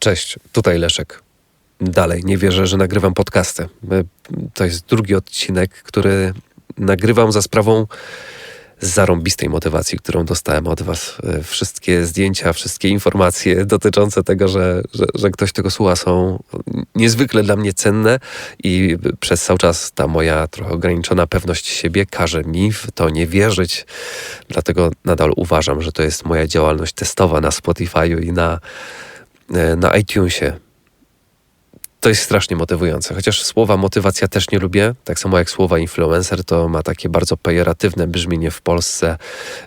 Cześć, tutaj Leszek. Dalej, nie wierzę, że nagrywam podcasty. E, to jest drugi odcinek, który nagrywam za sprawą zarąbistej motywacji, którą dostałem od Was. E, wszystkie zdjęcia, wszystkie informacje dotyczące tego, że, że, że, ktoś tego słucha, są niezwykle dla mnie cenne i przez cały czas ta moja trochę ograniczona pewność siebie każe mi w to nie wierzyć. Dlatego nadal uważam, że to jest moja działalność testowa na Spotify'u i na na iTunesie. To jest strasznie motywujące, chociaż słowa motywacja też nie lubię, tak samo jak słowa influencer, to ma takie bardzo pejoratywne brzmienie w Polsce,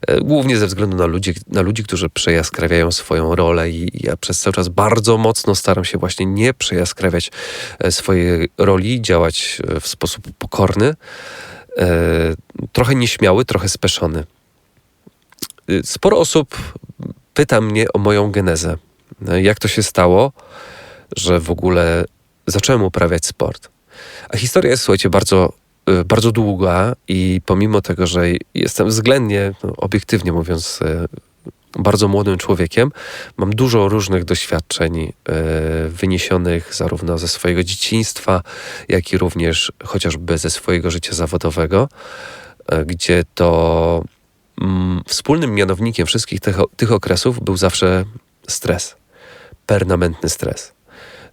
e, głównie ze względu na ludzi, na ludzi, którzy przejaskrawiają swoją rolę i ja przez cały czas bardzo mocno staram się właśnie nie przejaskrawiać e, swojej roli, działać w sposób pokorny, trochę nieśmiały, trochę speszony. Sporo osób pyta mnie o moją genezę, jak to się stało, że w ogóle zacząłem uprawiać sport? A historia jest, słuchajcie, bardzo, y, bardzo długa i pomimo tego, że jestem względnie, no, obiektywnie mówiąc, y, bardzo młodym człowiekiem, mam dużo różnych doświadczeń y, wyniesionych zarówno ze swojego dzieciństwa, jak i również chociażby ze swojego życia zawodowego, gdzie to mm, wspólnym mianownikiem wszystkich tych, tych okresów był zawsze stres permanentny stres.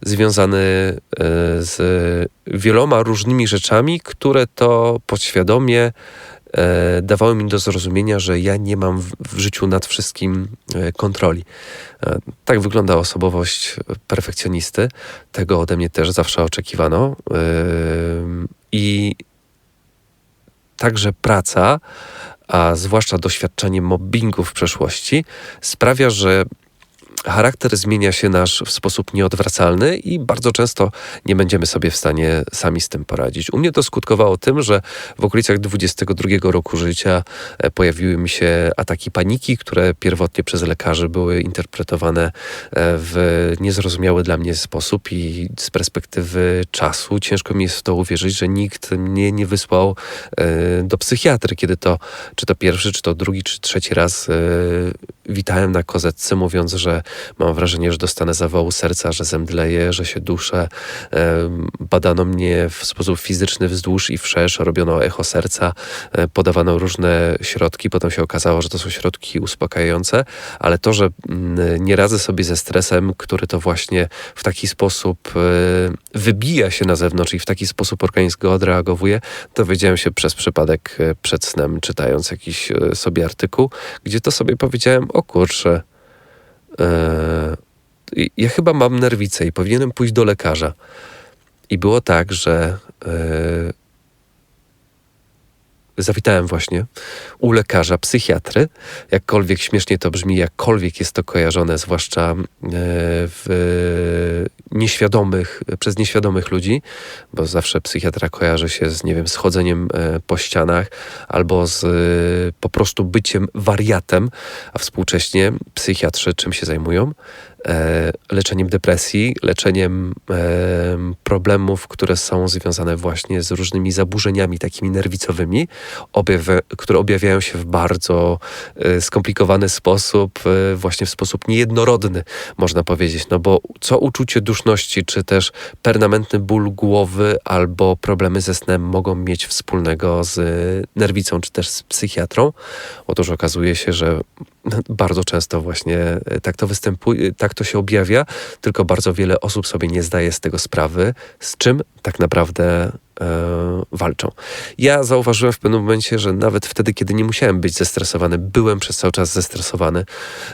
Związany e, z wieloma różnymi rzeczami, które to podświadomie e, dawały mi do zrozumienia, że ja nie mam w, życiu nad wszystkim e, kontroli. Tak wygląda osobowość perfekcjonisty. Tego ode mnie też zawsze oczekiwano. I także praca, a zwłaszcza doświadczenie mobbingu w przeszłości, sprawia, że charakter zmienia się nasz w sposób nieodwracalny i bardzo często nie będziemy sobie w stanie sami z tym poradzić. U mnie to skutkowało tym, że w okolicach 22 roku życia e, pojawiły mi się ataki paniki, które pierwotnie przez lekarzy były interpretowane e, w niezrozumiały dla mnie sposób i z perspektywy czasu ciężko mi jest w to uwierzyć, że nikt mnie nie wysłał e, do psychiatry, kiedy to, czy to pierwszy, czy to drugi, czy trzeci raz witałem na kozetce, mówiąc, że mam wrażenie, że dostanę zawału serca, że zemdleję, że się duszę. Badano mnie w sposób fizyczny wzdłuż i wszerz, robiono echo serca, e, podawano różne środki. Potem się okazało, że to są środki uspokajające, ale to, że mm, nie radzę sobie ze stresem, który to właśnie w taki sposób e, wybija się na zewnątrz i w taki sposób organizm go odreagowuje, dowiedziałem się przez przypadek e, przed snem, czytając jakiś sobie artykuł, gdzie to sobie powiedziałem, o kurczę, Yy, ja chyba mam nerwicę i powinienem pójść do lekarza. I było tak, że yy, zawitałem właśnie u lekarza, psychiatry. Jakkolwiek śmiesznie to brzmi, jakkolwiek jest to kojarzone, zwłaszcza e, w nieświadomych, przez nieświadomych ludzi, bo zawsze psychiatra kojarzy się z, nie wiem, schodzeniem e, po ścianach albo z po prostu byciem wariatem, a współcześnie psychiatrzy czym się zajmują? E, leczeniem depresji, leczeniem problemów, które są związane właśnie z różnymi zaburzeniami takimi nerwicowymi, które objawiają się w bardzo e, skomplikowany sposób, e, właśnie w sposób niejednorodny, można powiedzieć. No bo co uczucie duszności, czy też permanentny ból głowy albo problemy ze snem mogą mieć wspólnego z nerwicą, czy też z psychiatrą? Otóż okazuje się, że bardzo często właśnie e, tak to występuje, tak to się objawia, tylko bardzo wiele osób sobie nie zdaje z tego sprawy, z czym tak naprawdę e, walczą. Ja zauważyłem w pewnym momencie, że nawet wtedy, kiedy nie musiałem być zestresowany, byłem przez cały czas zestresowany.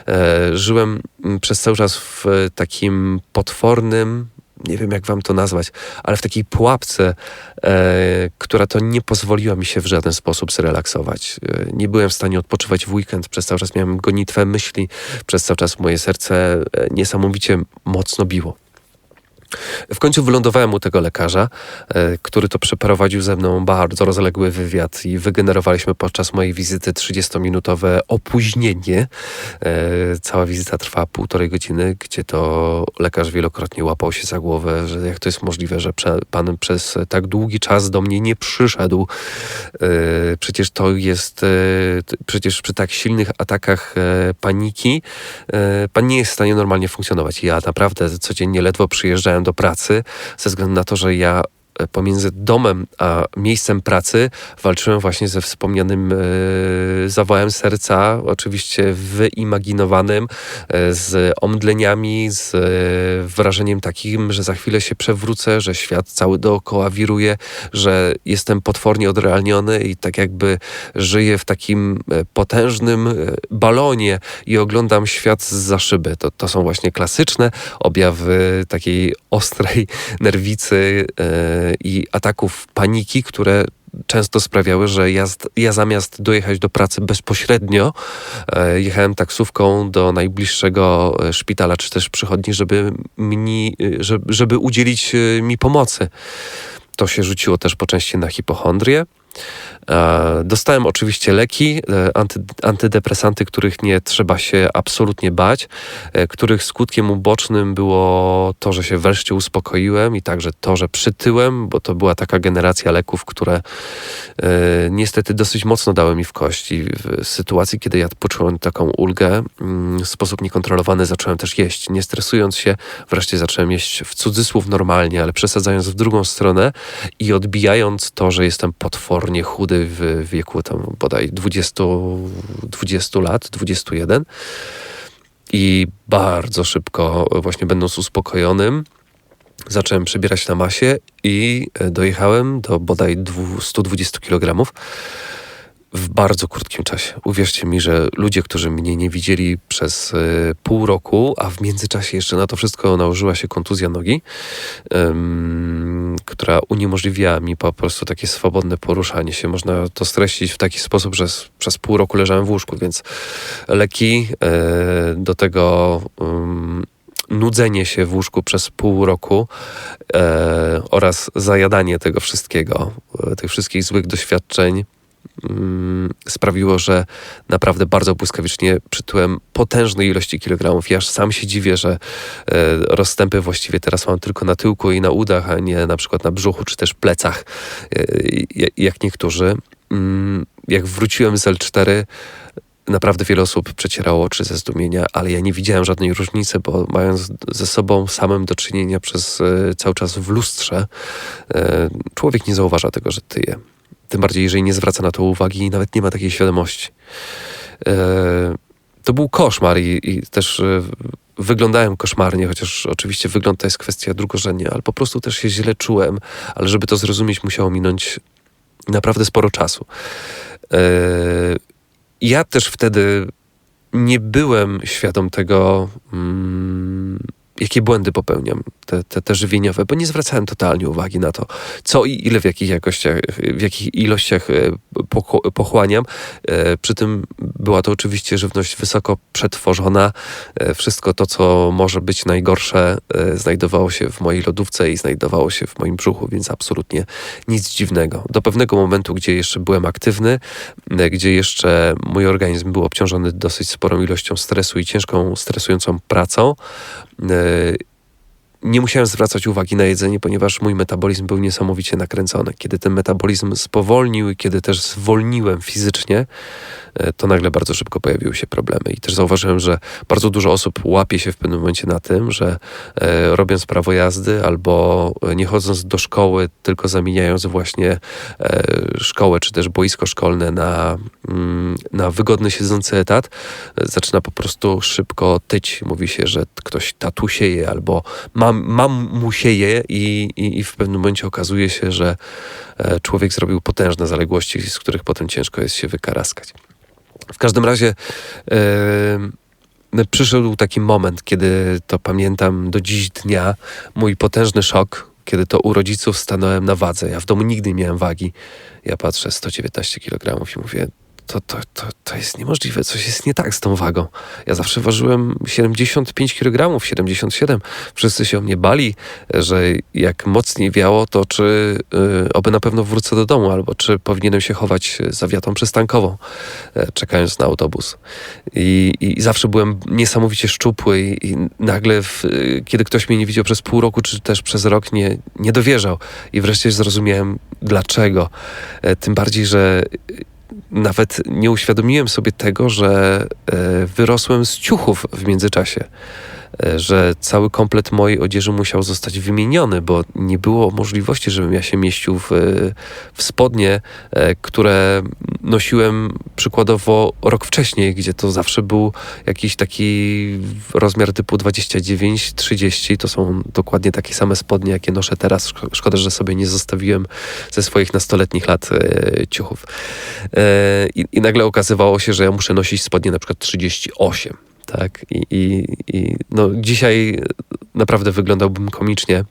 E, żyłem przez cały czas w takim potwornym, nie wiem jak wam to nazwać, ale w takiej pułapce, e, która to nie pozwoliła mi się w żaden sposób zrelaksować. E, nie byłem w stanie odpoczywać w weekend, przez cały czas miałem gonitwę myśli, przez cały czas moje serce e, niesamowicie mocno biło. W końcu wylądowałem u tego lekarza, e, który to przeprowadził ze mną bardzo rozległy wywiad i wygenerowaliśmy podczas mojej wizyty 30-minutowe opóźnienie. E, cała wizyta trwała półtorej godziny, gdzie to lekarz wielokrotnie łapał się za głowę, że jak to jest możliwe, że pan przez tak długi czas do mnie nie przyszedł. E, przecież to jest, przecież przy tak silnych atakach paniki pan nie jest w stanie normalnie funkcjonować. Ja naprawdę codziennie ledwo przyjeżdżałem do pracy, ze względu na to, że ja pomiędzy domem a miejscem pracy walczyłem właśnie ze wspomnianym e, zawołem serca, oczywiście wyimaginowanym, e, z omdleniami, z e, wrażeniem takim, że za chwilę się przewrócę, że świat cały dookoła wiruje, że jestem potwornie odrealniony i tak jakby żyję w takim potężnym balonie i oglądam świat za szyby. To, to są właśnie klasyczne objawy takiej ostrej nerwicy e, i ataków paniki, które często sprawiały, że ja, ja, zamiast dojechać do pracy bezpośrednio, e, jechałem taksówką do najbliższego e, szpitala czy też przychodni, żeby, mi, e, żeby, żeby udzielić mi pomocy. To się rzuciło też po części na hipochondrię. E, dostałem oczywiście leki, e, anty, antydepresanty, których nie trzeba się absolutnie bać, e, których skutkiem ubocznym było to, że się wreszcie uspokoiłem i także to, że przytyłem, bo to była taka generacja leków, które niestety dosyć mocno dały mi w kości. W sytuacji, kiedy ja poczułem taką ulgę, mm, w sposób niekontrolowany zacząłem też jeść. Nie stresując się, wreszcie zacząłem jeść w cudzysłów normalnie, ale przesadzając w drugą stronę i odbijając to, że jestem potwornie chudy w wieku tam bodaj 20, 20 lat, 21 i bardzo szybko właśnie będąc uspokojonym zacząłem przebierać na masie i dojechałem do bodaj 120 kg w bardzo krótkim czasie. Uwierzcie mi, że ludzie, którzy mnie nie widzieli przez y, pół roku, a w międzyczasie jeszcze na to wszystko nałożyła się kontuzja nogi, która uniemożliwiała mi po prostu takie swobodne poruszanie się. Można to streścić w taki sposób, że przez pół roku leżałem w łóżku, więc leki y, do tego nudzenie się w łóżku przez pół roku e, oraz zajadanie tego wszystkiego, e, tych wszystkich złych doświadczeń sprawiło, że naprawdę bardzo błyskawicznie przytyłem potężnej ilości kilogramów. Ja sam się dziwię, że e, rozstępy właściwie teraz mam tylko na tyłku i na udach, a nie na przykład na brzuchu czy też plecach, e, jak niektórzy. Mm, jak wróciłem z L4, naprawdę wiele osób przecierało oczy ze zdumienia, ale ja nie widziałem żadnej różnicy, bo mając ze sobą samym do czynienia przez e, cały czas w lustrze, człowiek nie zauważa tego, że tyje. Tym bardziej, jeżeli nie zwraca na to uwagi i nawet nie ma takiej świadomości. E, to był koszmar i, i też e, wyglądałem koszmarnie, chociaż oczywiście wygląd to jest kwestia drugorzędna, ale po prostu też się źle czułem, ale żeby to zrozumieć, musiało minąć naprawdę sporo czasu. E, ja też wtedy nie byłem świadom tego, mm, jakie błędy popełniam, te, te, te żywieniowe, bo nie zwracałem totalnie uwagi na to, co i ile w jakich jakościach, w jakich ilościach e, pochłaniam. E, przy tym była to oczywiście żywność wysoko przetworzona. E, wszystko to, co może być najgorsze, znajdowało się w mojej lodówce i znajdowało się w moim brzuchu, więc absolutnie nic dziwnego. Do pewnego momentu, gdzie jeszcze byłem aktywny, gdzie jeszcze mój organizm był obciążony dosyć sporą ilością stresu i ciężką, stresującą pracą, nie musiałem zwracać uwagi na jedzenie, ponieważ mój metabolizm był niesamowicie nakręcony. Kiedy ten metabolizm spowolnił i kiedy też zwolniłem fizycznie, E, to nagle bardzo szybko pojawiły się problemy. I też zauważyłem, że bardzo dużo osób łapie się w pewnym momencie na tym, że e, robiąc prawo jazdy albo nie chodząc do szkoły, tylko zamieniając właśnie e, szkołę czy też boisko szkolne na, mm, na wygodny siedzący etat, zaczyna po prostu szybko tyć. Mówi się, że ktoś tatu sieje albo mam, mam mu sieje i, i, i w pewnym momencie okazuje się, że człowiek zrobił potężne zaległości, z których potem ciężko jest się wykaraskać. W każdym razie yy, przyszedł taki moment, kiedy to pamiętam do dziś dnia, mój potężny szok, kiedy to u rodziców stanąłem na wadze. Ja w domu nigdy nie miałem wagi. Ja patrzę 119 kg i mówię, to, to, to, to jest niemożliwe, coś jest nie tak z tą wagą. Ja zawsze ważyłem 75 kg, 77. Wszyscy się o mnie bali, że jak mocniej wiało, to czy y, oby na pewno wrócę do domu, albo czy powinienem się chować za wiatą przystankową, y, czekając na autobus. I, I, zawsze byłem niesamowicie szczupły i, i nagle, w, y, kiedy ktoś mnie nie widział przez pół roku, czy też przez rok, nie, nie dowierzał. I wreszcie zrozumiałem, dlaczego. E, tym bardziej, że nawet nie uświadomiłem sobie tego, że e, wyrosłem z ciuchów w międzyczasie. E, że cały komplet mojej odzieży musiał zostać wymieniony, bo nie było możliwości, żebym ja się mieścił w, w spodnie, e, które nosiłem przykładowo rok wcześniej, gdzie to zawsze był jakiś taki rozmiar typu 29-30. To są dokładnie takie same spodnie, jakie noszę teraz. Szkoda, że sobie nie zostawiłem ze swoich nastoletnich lat e, ciuchów. I, I nagle okazywało się, że ja muszę nosić spodnie na przykład 38 tak? I, i, i no, dzisiaj naprawdę wyglądałbym komicznie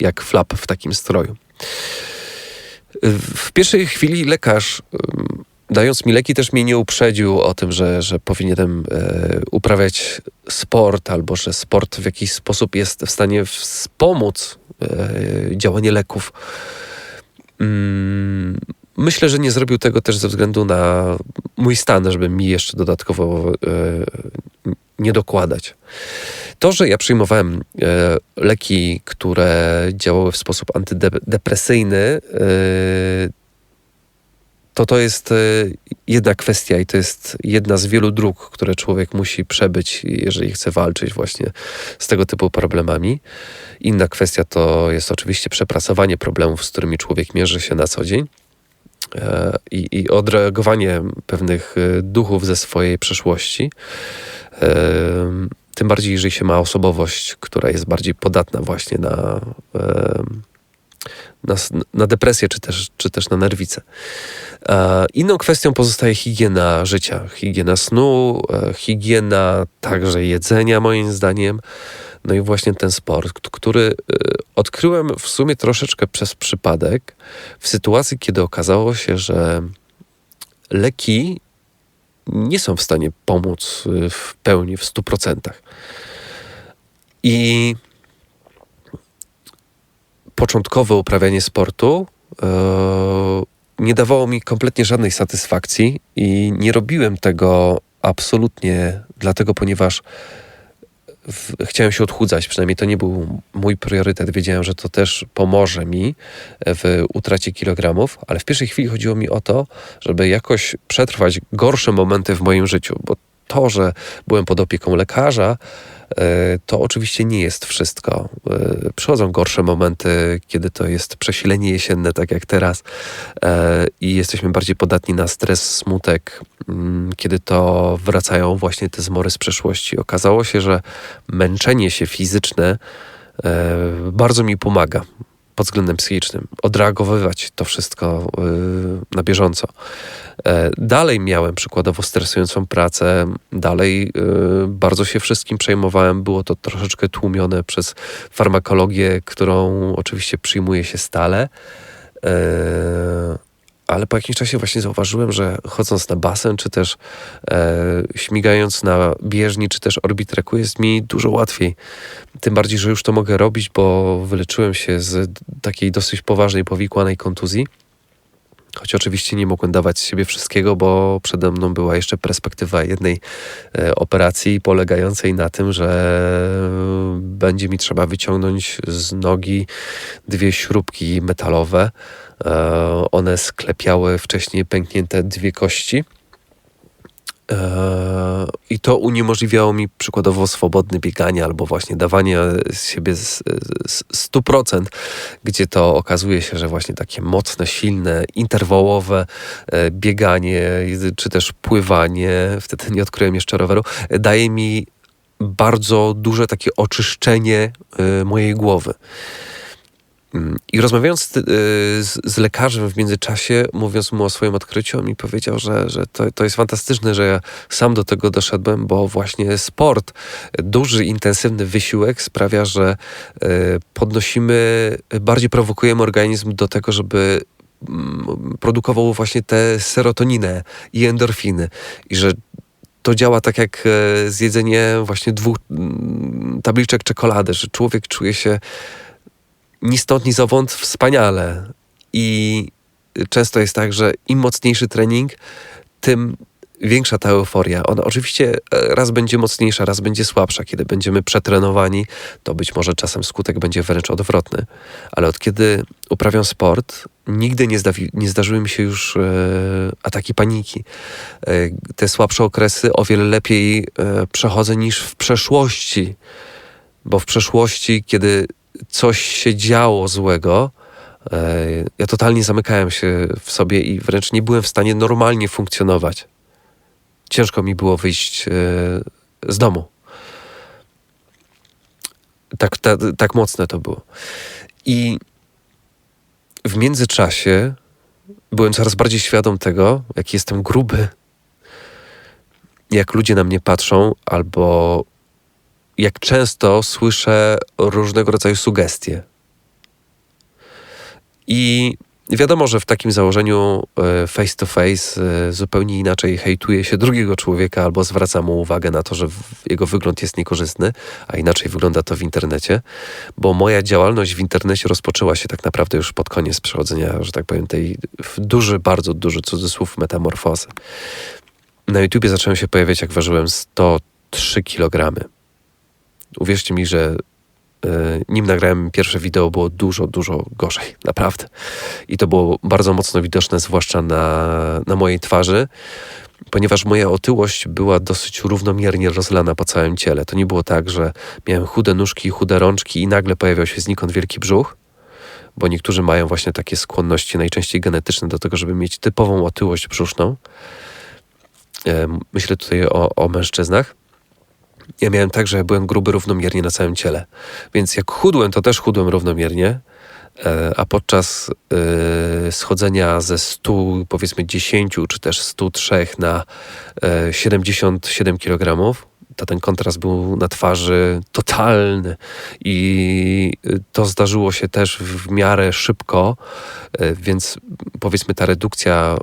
jak flap w takim stroju. W pierwszej chwili lekarz, dając mi leki, też mnie nie uprzedził o tym, że, że powinienem e, uprawiać sport, albo że sport w jakiś sposób jest w stanie wspomóc e, działanie leków. Myślę, że nie zrobił tego też ze względu na mój stan, żeby mi jeszcze dodatkowo e, nie dokładać. To, że ja przyjmowałem e, leki, które działały w sposób antydepresyjny, e, to to jest jedna kwestia i to jest jedna z wielu dróg, które człowiek musi przebyć, jeżeli chce walczyć właśnie z tego typu problemami. Inna kwestia to jest oczywiście przepracowanie problemów, z którymi człowiek mierzy się na co dzień i, i odreagowanie pewnych e, duchów ze swojej przeszłości. E, tym bardziej, jeżeli się ma osobowość, która jest bardziej podatna właśnie na, e, na, na depresję czy też, czy też na nerwicę. Inną kwestią pozostaje higiena życia, higiena snu, higiena także jedzenia, moim zdaniem. No i właśnie ten sport, który y, odkryłem w sumie troszeczkę przez przypadek, w sytuacji, kiedy okazało się, że leki nie są w stanie pomóc y, w pełni, w 100%. I początkowe uprawianie sportu yy, nie dawało mi kompletnie żadnej satysfakcji i nie robiłem tego absolutnie dlatego, ponieważ w, chciałem się odchudzać, przynajmniej to nie był mój priorytet. Wiedziałem, że to też pomoże mi w utracie kilogramów, ale w pierwszej chwili chodziło mi o to, żeby jakoś przetrwać gorsze momenty w moim życiu, bo to, że byłem pod opieką lekarza, E, to oczywiście nie jest wszystko. E, przychodzą gorsze momenty, kiedy to jest przesilenie jesienne, tak jak teraz, e, i jesteśmy bardziej podatni na stres, smutek, kiedy to wracają właśnie te zmory z przeszłości. Okazało się, że męczenie się fizyczne bardzo mi pomaga pod względem psychicznym, odreagowywać to wszystko y, na bieżąco. E, dalej miałem przykładowo stresującą pracę, dalej bardzo się wszystkim przejmowałem. Było to troszeczkę tłumione przez farmakologię, którą oczywiście przyjmuje się stale. Ale po jakimś czasie właśnie zauważyłem, że chodząc na basen, czy też e, śmigając na bieżni, czy też orbitreku jest mi dużo łatwiej. Tym bardziej, że już to mogę robić, bo wyleczyłem się z takiej dosyć poważnej, powikłanej kontuzji. Choć oczywiście nie mogłem dawać siebie wszystkiego, bo przede mną była jeszcze perspektywa jednej e, operacji polegającej na tym, że będzie mi trzeba wyciągnąć z nogi dwie śrubki metalowe E, one sklepiały wcześniej pęknięte dwie kości. E, I to uniemożliwiało mi przykładowo swobodne bieganie albo właśnie dawanie z siebie z, z 100%, gdzie to okazuje się, że właśnie takie mocne, silne, interwałowe e, bieganie czy też pływanie, wtedy nie odkryłem jeszcze roweru, daje mi bardzo duże takie oczyszczenie mojej głowy. I rozmawiając z, z, lekarzem w międzyczasie, mówiąc mu o swoim odkryciu, on mi powiedział, że, że to, to jest fantastyczne, że ja sam do tego doszedłem, bo właśnie sport, duży, intensywny wysiłek sprawia, że e, podnosimy, bardziej prowokujemy organizm do tego, żeby mm, produkował właśnie tę serotoninę i endorfiny. I że to działa tak jak e, zjedzenie właśnie dwóch mm, tabliczek czekolady, że człowiek czuje się ni stąd, ni zowąd wspaniale. I często jest tak, że im mocniejszy trening, tym większa ta euforia. Ona oczywiście e, raz będzie mocniejsza, raz będzie słabsza. Kiedy będziemy przetrenowani, to być może czasem skutek będzie wręcz odwrotny. Ale od kiedy uprawiam sport, nigdy nie, zdawi, nie zdarzyły mi się już e, ataki paniki. E, te słabsze okresy o wiele lepiej e, przechodzę niż w przeszłości. Bo w przeszłości, kiedy coś się działo złego, e, ja totalnie zamykałem się w sobie i wręcz nie byłem w stanie normalnie funkcjonować ciężko mi było wyjść e, z domu. Tak, tak, tak mocne to było. I w międzyczasie byłem coraz bardziej świadom tego, jaki jestem gruby, jak ludzie na mnie patrzą, albo jak często słyszę różnego rodzaju sugestie. I Wiadomo, że w takim założeniu e, face to face e, zupełnie inaczej hejtuje się drugiego człowieka albo zwraca mu uwagę na to, że jego wygląd jest niekorzystny, a inaczej wygląda to w internecie, bo moja działalność w internecie rozpoczęła się tak naprawdę już pod koniec przechodzenia, że tak powiem, tej duży, bardzo duży cudzysłów metamorfozy. Na YouTubie zacząłem się pojawiać, jak ważyłem 103 kg. Uwierzcie mi, że E, nim nagrałem pierwsze wideo, było dużo, dużo gorzej, naprawdę. I to było bardzo mocno widoczne, zwłaszcza na, na mojej twarzy, ponieważ moja otyłość była dosyć równomiernie rozlana po całym ciele. To nie było tak, że miałem chude nóżki, chude rączki i nagle pojawiał się znikąd wielki brzuch, bo niektórzy mają właśnie takie skłonności, najczęściej genetyczne, do tego, żeby mieć typową otyłość brzuszną. E, myślę tutaj o, o mężczyznach. Ja miałem tak, że byłem gruby równomiernie na całym ciele. Więc jak chudłem, to też chudłem równomiernie, e, a podczas e, schodzenia ze 100, powiedzmy 10 czy też 103 na 77 e, kg, to ten kontrast był na twarzy totalny. I to zdarzyło się też w miarę szybko, więc powiedzmy ta redukcja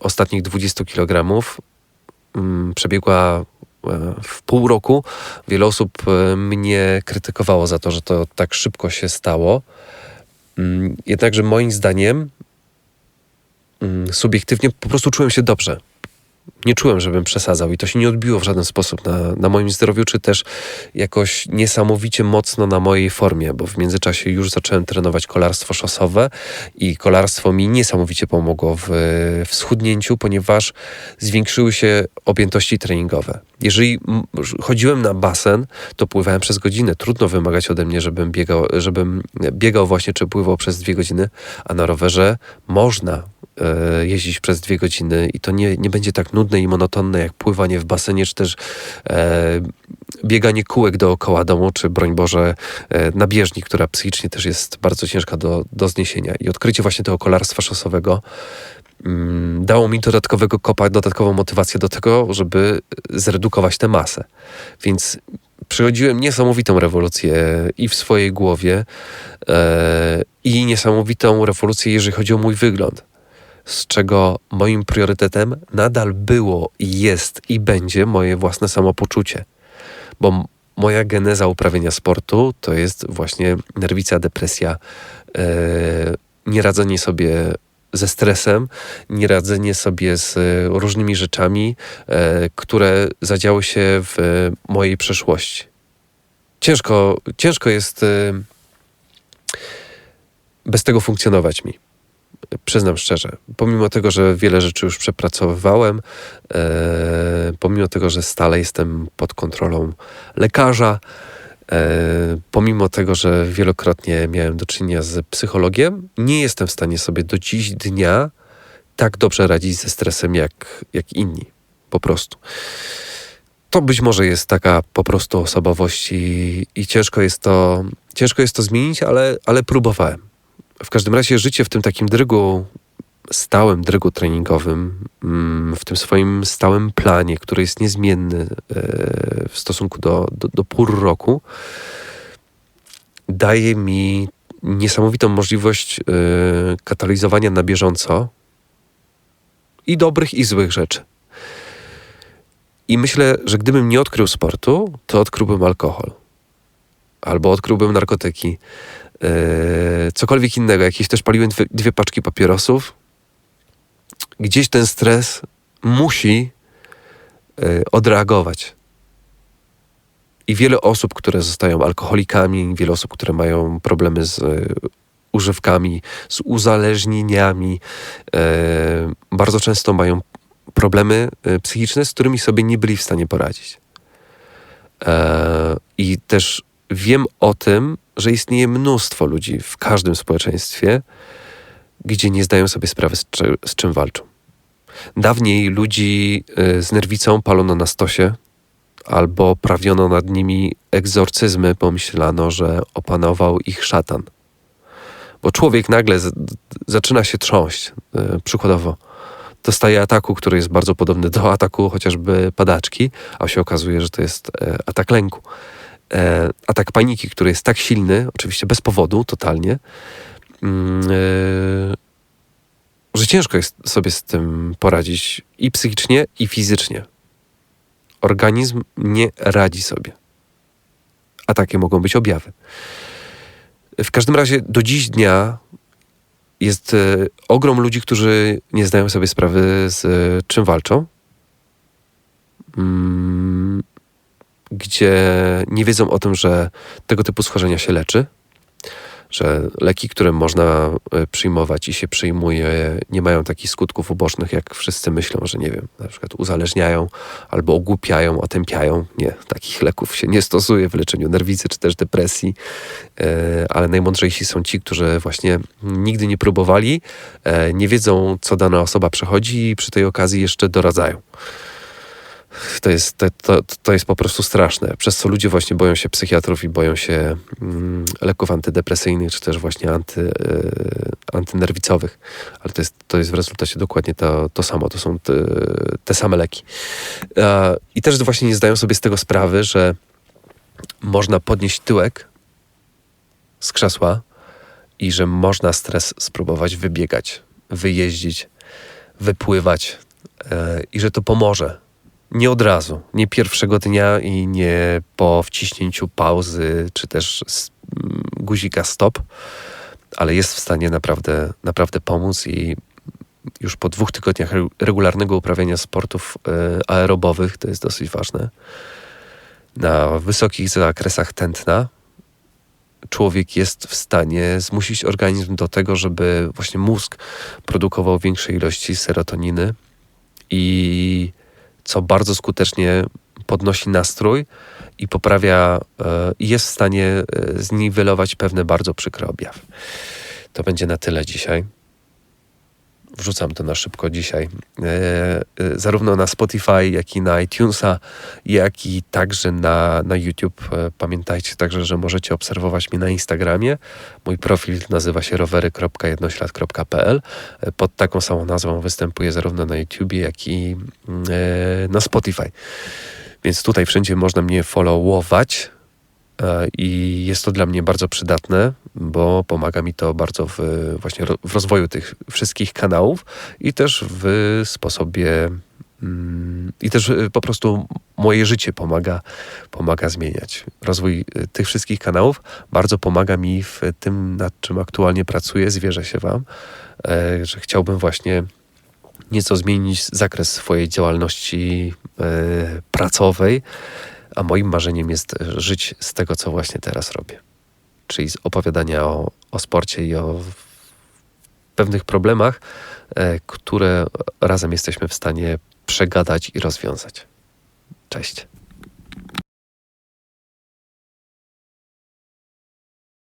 ostatnich 20 kg mm, przebiegła w pół roku. Wiele osób e, mnie krytykowało za to, że to tak szybko się stało. Mm, jednakże moim zdaniem mm, subiektywnie po prostu czułem się dobrze nie czułem, żebym przesadzał i to się nie odbiło w żaden sposób na, na moim zdrowiu, czy też jakoś niesamowicie mocno na mojej formie, bo w międzyczasie już zacząłem trenować kolarstwo szosowe i kolarstwo mi niesamowicie pomogło w, w schudnięciu, ponieważ zwiększyły się objętości treningowe. Jeżeli chodziłem na basen, to pływałem przez godzinę. Trudno wymagać ode mnie, żebym biegał, żebym biegał właśnie czy pływał przez dwie godziny, a na rowerze można jeździć przez dwie godziny i to nie, nie będzie tak nudne i monotonne jak pływanie w basenie, czy też e, bieganie kółek dookoła domu, czy broń Boże e, na bieżni, która psychicznie też jest bardzo ciężka do, do zniesienia. I odkrycie właśnie tego kolarstwa szosowego mm, dało mi dodatkowego kopa, dodatkową motywację do tego, żeby zredukować tę masę. Więc przychodziłem niesamowitą rewolucję i w swojej głowie, e, i niesamowitą rewolucję, jeżeli chodzi o mój wygląd z czego moim priorytetem nadal było jest i będzie moje własne samopoczucie. Bo moja geneza uprawiania sportu to jest właśnie nerwica, depresja, yy, nieradzenie sobie ze stresem, nieradzenie sobie z różnymi rzeczami, yy, które zadziały się w mojej przeszłości. Ciężko, ciężko jest yy, bez tego funkcjonować mi przyznam szczerze, pomimo tego, że wiele rzeczy już przepracowywałem, e, pomimo tego, że stale jestem pod kontrolą lekarza, e, pomimo tego, że wielokrotnie miałem do czynienia z psychologiem, nie jestem w stanie sobie do dziś dnia tak dobrze radzić ze stresem jak, jak inni. Po prostu. To być może jest taka po prostu osobowość i, i ciężko, jest to, ciężko jest to zmienić, ale, ale próbowałem. W każdym razie życie w tym takim drygu, stałym drygu treningowym, mm, w tym swoim stałym planie, który jest niezmienny e, w stosunku do, do, do pór roku, daje mi niesamowitą możliwość yy, katalizowania na bieżąco i dobrych, i złych rzeczy. I myślę, że gdybym nie odkrył sportu, to odkryłbym alkohol. Albo odkryłbym narkotyki. Yy, cokolwiek innego. Jakieś też paliłem dwie, dwie paczki papierosów. Gdzieś ten stres musi yy, odreagować. I wiele osób, które zostają alkoholikami, wiele osób, które mają problemy z y, używkami, z uzależnieniami, bardzo często mają problemy psychiczne, z którymi sobie nie byli w stanie poradzić. E, I też wiem o tym, że istnieje mnóstwo ludzi w każdym społeczeństwie, gdzie nie zdają sobie sprawy, z, czy, z czym walczą. Dawniej ludzi z nerwicą palono na stosie, albo prawiono nad nimi egzorcyzmy, pomyślano, że opanował ich szatan. Bo człowiek nagle z, zaczyna się trząść. Yy, przykładowo, dostaje ataku, który jest bardzo podobny do ataku chociażby padaczki, a się okazuje, że to jest e, atak lęku. E, atak paniki, który jest tak silny, oczywiście bez powodu, totalnie, mm, e, że ciężko jest sobie z tym poradzić i psychicznie, i fizycznie organizm nie radzi sobie. A takie mogą być objawy. W każdym razie do dziś dnia jest e, ogrom ludzi, którzy nie zdają sobie sprawy z e, czym walczą, mm, gdzie nie wiedzą o tym, że tego typu schorzenia się leczy że leki, które można e, przyjmować i się przyjmuje, nie mają takich skutków ubocznych, jak wszyscy myślą, że nie wiem, na przykład uzależniają albo ogłupiają, otępiają. Nie, takich leków się nie stosuje w leczeniu nerwicy czy też depresji, e, ale najmądrzejsi są ci, którzy właśnie nigdy nie próbowali, e, nie wiedzą, co dana osoba przechodzi i przy tej okazji jeszcze doradzają to jest, to, to, to jest po prostu straszne. Przez co ludzie właśnie boją się psychiatrów i boją się mm, leków antydepresyjnych, czy też właśnie anty, y, antynerwicowych. Ale to jest, to jest w rezultacie dokładnie to, to samo. To są te, te same leki. E, I też właśnie nie zdają sobie z tego sprawy, że można podnieść tyłek z krzesła i że można stres spróbować wybiegać, wyjeździć, wypływać e, i że to pomoże nie od razu, nie pierwszego dnia i nie po wciśnięciu pauzy czy też mm, guzika stop, ale jest w stanie naprawdę, naprawdę pomóc i już po dwóch tygodniach regularnego uprawiania sportów e, aerobowych, to jest dosyć ważne, na wysokich zakresach tętna, człowiek jest w stanie zmusić organizm do tego, żeby właśnie mózg produkował większej ilości serotoniny i co bardzo skutecznie podnosi nastrój i poprawia, e, i jest w stanie e, zniwelować pewne bardzo przykre objawy. To będzie na tyle dzisiaj. Wrzucam to na szybko dzisiaj. E, e, zarówno na Spotify, jak i na iTunesa, jak i także na, na YouTube. E, pamiętajcie także, że możecie obserwować mnie na Instagramie. Mój profil nazywa się rowery.jednoślad.pl. Pod taką samą nazwą występuję zarówno na YouTubie, jak i mm, na Spotify. Więc tutaj wszędzie można mnie followować I jest to dla mnie bardzo przydatne, bo pomaga mi to bardzo w, właśnie w rozwoju tych wszystkich kanałów i też w sposobie mm, i też e, po prostu moje życie pomaga, pomaga zmieniać. Rozwój e, tych wszystkich kanałów bardzo pomaga mi w tym, nad czym aktualnie pracuję. Zwierzę się Wam, że chciałbym właśnie nieco zmienić zakres swojej działalności pracowej a moim marzeniem jest żyć z tego, co właśnie teraz robię. Czyli z opowiadania o, o sporcie i o pewnych problemach, e, które razem jesteśmy w stanie przegadać i rozwiązać. Cześć.